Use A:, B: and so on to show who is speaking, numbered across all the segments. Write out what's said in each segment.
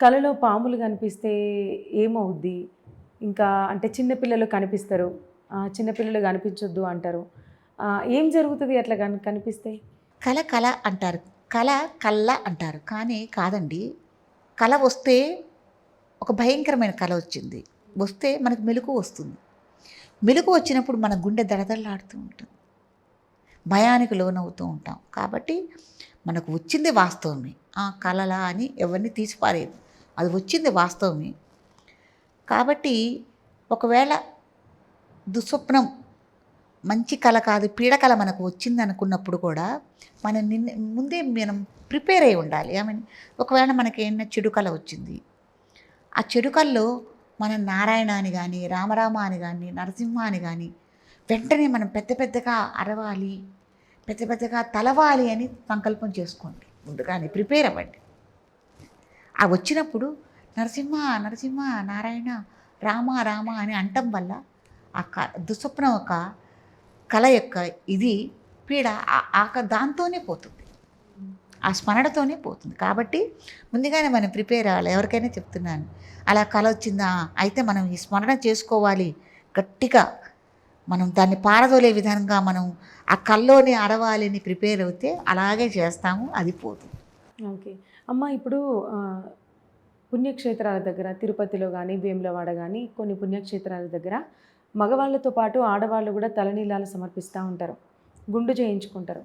A: కళలో పాములు కనిపిస్తే ఏమవుద్ది? ఇంకా అంటే చిన్నపిల్లలు కనిపిస్తారు. చిన్నపిల్లలు కనిపించొద్దు అంటారు. ఏం జరుగుతుంది అట్లా కని కనిపిస్తే?
B: కళ కళ అంటారు. కళ కళ్ళ అంటారు. కానీ కాదండి. కళ వస్తే ఒక భయంకరమైన కళ వచ్చింది. వస్తే మనకు మెలకు వస్తుంది. మెలకు వచ్చినప్పుడు మన గుండె దడదడలాడుతూ ఉంటుంది. భయానికి లోనవుతూ ఉంటాం. కాబట్టి మనకు వచ్చింది వాస్తవమే. ఆ కళలా అని ఎవరిని తీసిపారేది అది వచ్చింది వాస్తవమే. కాబట్టి ఒకవేళ దుస్వప్నం మంచి కళ కాదు పీడకల మనకు వచ్చింది అనుకున్నప్పుడు కూడా మనం నిన్న ముందే మనం ప్రిపేర్ అయి ఉండాలి. ఐ మీన్ ఒకవేళ మనకి ఏమైనా చెడు కళ వచ్చింది ఆ చెడు కళలో మనం నారాయణ అని కానీ రామరామ అని కానీ నరసింహ అని కానీ వెంటనే మనం పెద్ద పెద్దగా అరవాలి పెద్ద పెద్దగా తలవాలి అని సంకల్పం చేసుకోండి. ముందుగానే ప్రిపేర్ అవ్వండి. ఆ వచ్చినప్పుడు నరసింహ నరసింహ నారాయణ రామ రామ అని అంటం వల్ల ఆ క దుస్వప్నం ఒక కళ యొక్క ఇది పీడ ఆ- దాంతోనే పోతుంది. ఆ స్మరణతోనే పోతుంది. కాబట్టి ముందుగానే మనం ప్రిపేర్ అవ్వాలి. ఎవరికైనా చెప్తున్నాను. అలా కళ వచ్చిందా? అయితే మనం ఈ స్మరణ చేసుకోవాలి. గట్టిగా మనం దాన్ని పారదోలే విధంగా మనం ఆ కల్లోనే అడవాలి అని ప్రిపేర్ అవుతే అలాగే చేస్తాము. అది పోతుంది
A: ఓకే. అమ్మ ఇప్పుడు పుణ్యక్షేత్రాల దగ్గర తిరుపతిలో కానీ వేములవాడ కానీ కొన్ని పుణ్యక్షేత్రాల దగ్గర మగవాళ్ళతో పాటు ఆడవాళ్ళు కూడా తలనీలాలు సమర్పిస్తూ ఉంటారు. గుండు చేయించుకుంటారు.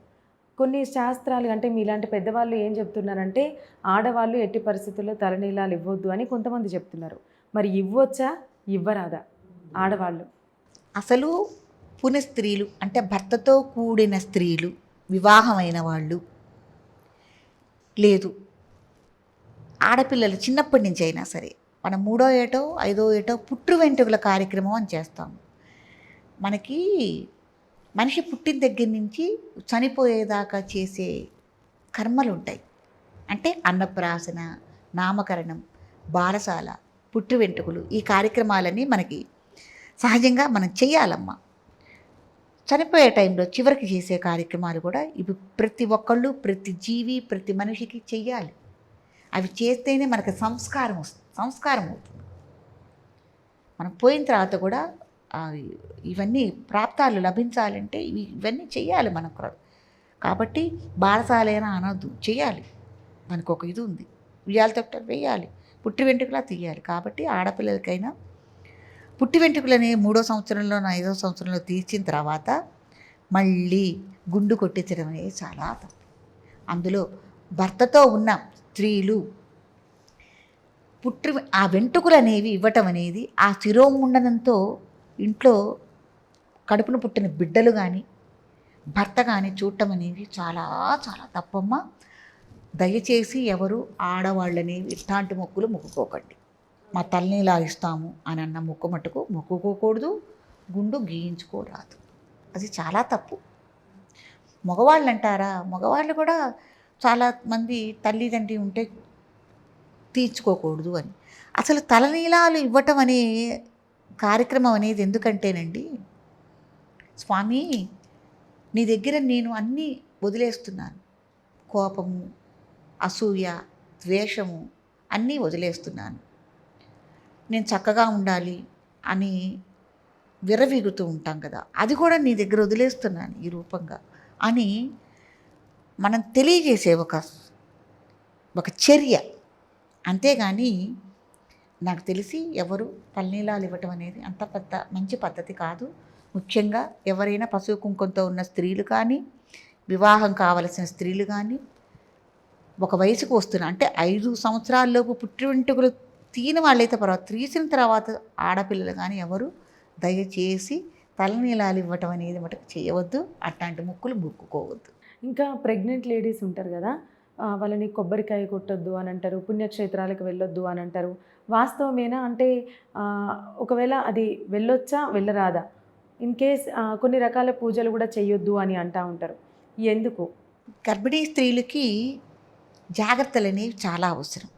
A: కొన్ని శాస్త్రాలు అంటే మీలాంటి పెద్దవాళ్ళు ఏం చెప్తున్నారంటే ఆడవాళ్ళు ఎట్టి పరిస్థితుల్లో తలనీలాలు ఇవ్వద్దు అని కొంతమంది చెప్తున్నారు. మరి ఇవ్వొచ్చా? ఇవ్వరాదా ఆడవాళ్ళు?
B: అసలు పునః స్త్రీలు అంటే భర్తతో కూడిన స్త్రీలు వివాహమైన వాళ్ళు లేదు. ఆడపిల్లలు చిన్నప్పటి నుంచి అయినా సరే మనం మూడో ఏటో ఐదో ఏటో పుట్టు వెంట్రుకల కార్యక్రమం అని చేస్తాం. మనకి మనిషి పుట్టిన దగ్గర నుంచి చనిపోయేదాకా చేసే కర్మలు ఉంటాయి. అంటే అన్నప్రాసన నామకరణం బాలసాల పుట్టు వెంట్రుకలు ఈ కార్యక్రమాలన్నీ మనకి సహజంగా మనం చెయ్యాలమ్మా. చనిపోయే టైంలో చివరికి చేసే కార్యక్రమాలు కూడా ఇవి ప్రతి ఒక్కళ్ళు ప్రతి జీవి ప్రతి మనిషికి చెయ్యాలి. అవి చేస్తేనే మనకు సంస్కారం వస్తుంది సంస్కారం అవుతుంది. మనం పోయిన తర్వాత కూడా ఇవన్నీ ప్రాప్తాలు లభించాలంటే ఇవి ఇవన్నీ చేయాలి మనకు కాబట్టి బాలసాలైనా అనొద్దు చేయాలి మనకు ఒక ఇది ఉంది ఉయ్యాల తొట్ట వేయాలి పుట్టి వెంట్రుకలా తీయాలి. కాబట్టి ఆడపిల్లలకైనా పుట్టి వెంట్రుకలని మూడో సంవత్సరంలో ఐదో సంవత్సరంలో తీర్చిన తర్వాత మళ్ళీ గుండు కొట్టించడం అనేది చాలా తప్పు. అందులో భర్తతో ఉన్న. స్త్రీలు. పుట్టి ఆ వెంట్రుకలు అనేవి ఇవ్వటం అనేది ఆ శిరోముండనంతో ఇంట్లో కడుపున పుట్టిన బిడ్డలు కానీ భర్త కానీ చూడటం అనేది చాలా చాలా తప్పమ్మ. దయచేసి ఎవరు ఆడవాళ్ళని ఇట్లాంటి మొక్కులు మొక్కుకోకండి. మా తల్లిని ఇలా ఇస్తాము అని అన్న మొక్కు మట్టుకు మొక్కుకోకూడదు గుండు గీయించుకోరాదు. అది చాలా తప్పు. మగవాళ్ళు అంటారా మగవాళ్ళు కూడా చాలా మంది తల్లిదండ్రి ఉంటే తీర్చుకోకూడదు అని. అసలు తలనీలాలు ఇవ్వటం అనే కార్యక్రమం అనేది ఎందుకంటేనండి స్వామి నీ దగ్గర నేను అన్నీ వదిలేస్తున్నాను. కోపము అసూయ ద్వేషము అన్నీ వదిలేస్తున్నాను. నేను చక్కగా ఉండాలి అని విరవీగుతూ ఉంటాం కదా అది కూడా నీ దగ్గర వదిలేస్తున్నాను ఈ రూపంగా అని మనం తెలియజేసే ఒక ఒక చర్య. అంతేగాని నాకు తెలిసి ఎవరు పల్నీలాలు ఇవ్వటం అనేది అంత పెద్ద మంచి పద్ధతి కాదు. ముఖ్యంగా ఎవరైనా పశువు కుంకుమతో ఉన్న స్త్రీలు కానీ వివాహం కావలసిన స్త్రీలు కానీ ఒక వయసుకు వస్తున్న అంటే ఐదు సంవత్సరాల్లోపు పుట్టి వెంట్రుకలు తీని వాళ్ళైతే పర్వాలేదు. తీసిన తర్వాత ఆడపిల్లలు కానీ ఎవరు దయచేసి తలనీలాలు ఇవ్వటం అనేది మటుకు చేయవద్దు. అట్లాంటి ముక్కులు ముక్కుకోవద్దు.
A: ఇంకా ప్రెగ్నెంట్ లేడీస్ ఉంటారు కదా వాళ్ళని కొబ్బరికాయ కొట్టొద్దు అని అంటారు పుణ్యక్షేత్రాలకు వెళ్ళొద్దు అని అంటారు. వాస్తవమేనా? అంటే ఒకవేళ అది వెళ్ళొచ్చా వెళ్ళరాదా? ఇన్ కేస్ కొన్ని రకాల పూజలు కూడా చెయ్యొద్దు అని అంటా ఉంటారు. ఎందుకు?
B: గర్భిణీ స్త్రీలకి జాగ్రత్తలు అనేవి చాలా అవసరం.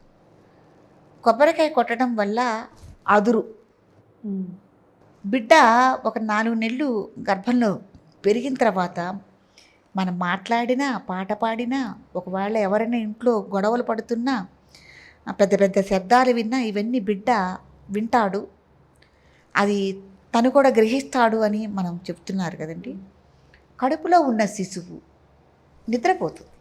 B: కొబ్బరికాయ కొట్టడం వల్ల అదురు. బిడ్డ ఒక నాలుగు నెలలు గర్భంలో పెరిగిన తర్వాత మనం మాట్లాడినా పాట పాడినా ఒకవేళ ఎవరైనా ఇంట్లో గొడవలు పడుతున్నా పెద్ద పెద్ద శబ్దాలు విన్నా ఇవన్నీ బిడ్డ వింటాడు. అది తను కూడా గ్రహిస్తాడు అని మనం చెప్తున్నారు కదండి. కడుపులో ఉన్న శిశువు నిద్రపోతుంది.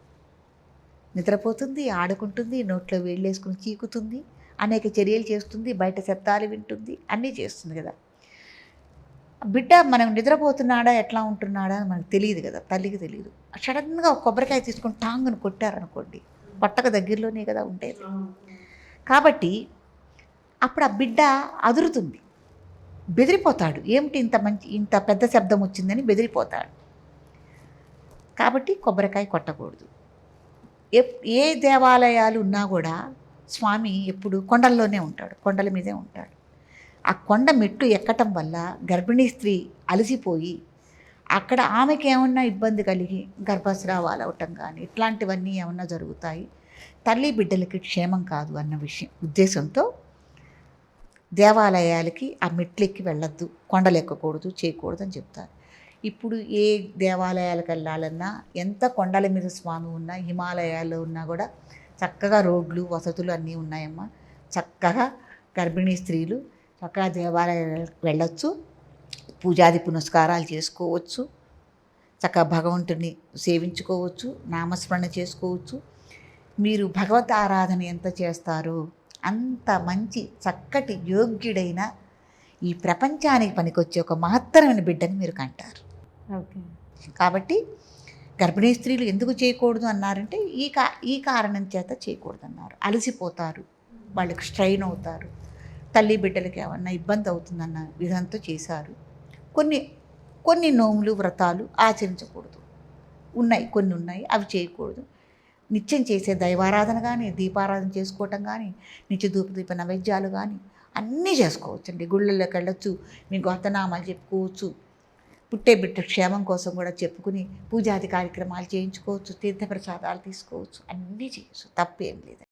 B: నిద్రపోతుంది ఆడుకుంటుంది నోట్లో వేళ్ళేసుకుని చీకుతుంది అనేక చర్యలు చేస్తుంది బయట శబ్దాలు వింటుంది అన్నీ చేస్తుంది కదా. బిడ్డ మనం నిద్రపోతున్నాడా? ఎట్లా ఉంటున్నాడా? అని మనకు తెలియదు కదా తల్లికి తెలియదు. సడన్గా ఒక కొబ్బరికాయ తీసుకొని టాంగ్ను కొట్టారనుకోండి పట్టక దగ్గరలోనే కదా ఉండేది. కాబట్టి అప్పుడు ఆ బిడ్డ అదురుతుంది. బెదిరిపోతాడు. ఏమిటి ఇంత మంచి ఇంత పెద్ద శబ్దం వచ్చిందని బెదిరిపోతాడు. కాబట్టి కొబ్బరికాయ కొట్టకూడదు. ఏ ఏ దేవాలయాలు ఉన్నా కూడా స్వామి ఎప్పుడు కొండల్లోనే ఉంటాడు కొండల మీదే ఉంటాడు. ఆ కొండ మెట్టు ఎక్కటం వల్ల గర్భిణీ స్త్రీ అలసిపోయి అక్కడ ఆమెకి ఏమన్నా ఇబ్బంది కలిగి గర్భస్రావాలు అవటం కానీ ఇట్లాంటివన్నీ ఏమన్నా జరుగుతాయి? తల్లి బిడ్డలకి క్షేమం కాదు అన్న విషయం ఉద్దేశంతో దేవాలయాలకి ఆ మెట్లెక్కి వెళ్ళొద్దు కొండలు ఎక్కకూడదు చేయకూడదు అని చెప్తారు. ఇప్పుడు ఏ దేవాలయాలకు వెళ్ళాలన్నా ఎంత కొండల మీద స్వామి ఉన్నా హిమాలయాల్లో ఉన్నా కూడా చక్కగా రోడ్లు వసతులు అన్నీ ఉన్నాయమ్మా. చక్కగా గర్భిణీ స్త్రీలు చక్కగా దేవాలయాలకు వెళ్ళొచ్చు. పూజాది పునస్కారాలు చేసుకోవచ్చు. చక్కగా భగవంతుని సేవించుకోవచ్చు. నామస్మరణ చేసుకోవచ్చు. మీరు భగవత్ ఆరాధన ఎంత చేస్తారో అంత మంచి చక్కటి యోగ్యుడైన ఈ ప్రపంచానికి పనికొచ్చే ఒక మహత్తరమైన బిడ్డని మీరు కంటారు.
A: ఓకే.
B: కాబట్టి గర్భిణీ స్త్రీలు ఎందుకు చేయకూడదు అన్నారంటే ఈ కా ఈ కారణం చేత చేయకూడదు అన్నారు అలసిపోతారు. వాళ్ళకి స్ట్రైన్ అవుతారు. తల్లి బిడ్డలకి ఏమన్నా ఇబ్బంది అవుతుందన్న విధంతో చేశారు. కొన్ని కొన్ని నోములు వ్రతాలు ఆచరించకూడదు. ఉన్నాయి కొన్ని ఉన్నాయి అవి చేయకూడదు. నిత్యం చేసే దైవారాధన కానీ దీపారాధన చేసుకోవటం కానీ నిత్య దూప దీప నైవేద్యాలు కానీ అన్నీ చేసుకోవచ్చండి. గుళ్ళల్లోకి వెళ్ళొచ్చు మీ గొంతనామాలు చెప్పుకోవచ్చు పుట్టే బిడ్డ క్షేమం కోసం కూడా చెప్పుకుని పూజాది కార్యక్రమాలు చేయించుకోవచ్చు తీర్థప్రసాదాలు తీసుకోవచ్చు అన్నీ చేయొచ్చు. తప్పేం లేదు